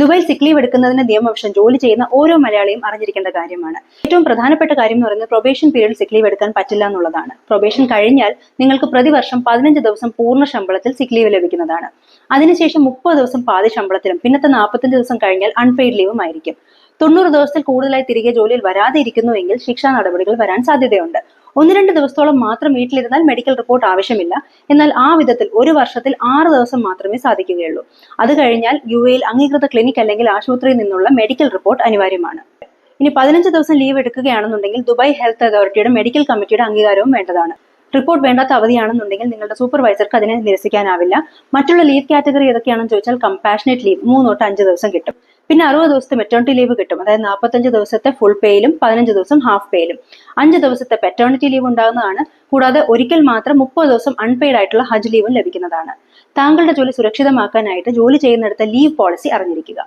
ദുബായിൽ സിക്ക് ലീവ് എടുക്കുന്നതിന് നിയമവശം ജോലി ചെയ്യുന്ന ഓരോ മലയാളിയും അറിഞ്ഞിരിക്കേണ്ട കാര്യമാണ്. ഏറ്റവും പ്രധാനപ്പെട്ട കാര്യം എന്ന് പറയുന്നത് പ്രൊബേഷൻ പീരീഡ് സിക്ക് ലീവ് എടുക്കാൻ പറ്റില്ല എന്നുള്ളതാണ്. പ്രൊബേഷൻ കഴിഞ്ഞാൽ നിങ്ങൾക്ക് പ്രതിവർഷം പതിനഞ്ച് ദിവസം പൂർണ ശമ്പളത്തിൽ സിക്ക് ലീവ് ലഭിക്കുന്നതാണ്. അതിനുശേഷം മുപ്പത് ദിവസം പാതി ശമ്പളത്തിലും പിന്നത്തെ നാൽപ്പത്തഞ്ച് ദിവസം കഴിഞ്ഞാൽ അൺപെയ്ഡ് ലീവും ആയിരിക്കും. തൊണ്ണൂറ് ദിവസത്തിൽ കൂടുതലായി തിരികെ ജോലിയിൽ വരാതെ ഇരിക്കുന്നുവെങ്കിൽ ശിക്ഷാ നടപടികൾ വരാൻ സാധ്യതയുണ്ട്. ഒന്ന് രണ്ട് ദിവസത്തോളം മാത്രം വീട്ടിലിരുന്നാൽ മെഡിക്കൽ റിപ്പോർട്ട് ആവശ്യമില്ല. എന്നാൽ ആ വിധത്തിൽ ഒരു വർഷത്തിൽ ആറ് ദിവസം മാത്രമേ സാധിക്കുകയുള്ളൂ. അത് കഴിഞ്ഞാൽ യു എയിൽ അംഗീകൃത ക്ലിനിക് അല്ലെങ്കിൽ ആശുപത്രിയിൽ നിന്നുള്ള മെഡിക്കൽ റിപ്പോർട്ട് അനിവാര്യമാണ്. ഇനി പതിനഞ്ച് ദിവസം ലീവ് എടുക്കുകയാണെന്നുണ്ടെങ്കിൽ ദുബായ് ഹെൽത്ത് അതോറിറ്റിയുടെ മെഡിക്കൽ കമ്മിറ്റിയുടെ അംഗീകാരവും വേണ്ടതാണ്. റിപ്പോർട്ട് വേണ്ടാത്ത അവധിയാണെന്നുണ്ടെങ്കിൽ നിങ്ങളുടെ സൂപ്പർവൈസർക്ക് അതിനെ നിരസിക്കാനാവില്ല. മറ്റുള്ള ലീവ് കാറ്റഗറി ഏതൊക്കെയാണെന്ന് ചോദിച്ചാൽ കമ്പാഷനേറ്റ് ലീവ് മൂന്ന് തൊട്ട് അഞ്ച് ദിവസം കിട്ടും. പിന്നെ അറുപത് ദിവസത്തെ മെറ്റേണിറ്റി ലീവ് കിട്ടും. അതായത് നാൽപ്പത്തഞ്ച് ദിവസത്തെ ഫുൾ പേയിലും പതിനഞ്ച് ദിവസം ഹാഫ് പേയിലും അഞ്ച് ദിവസത്തെ പെറ്റേണിറ്റി ലീവ് ഉണ്ടാകുന്നതാണ്. കൂടാതെ ഒരിക്കൽ മാത്രം മുപ്പത് ദിവസം അൺപെയ്ഡ് ആയിട്ടുള്ള ഹജ് ലീവും ലഭിക്കുന്നതാണ്. താങ്കളുടെ ജോലി സുരക്ഷിതമാക്കാനായിട്ട് ജോലി ചെയ്യുന്നിടത്തെ ലീവ് പോളിസി അറിഞ്ഞിരിക്കുക.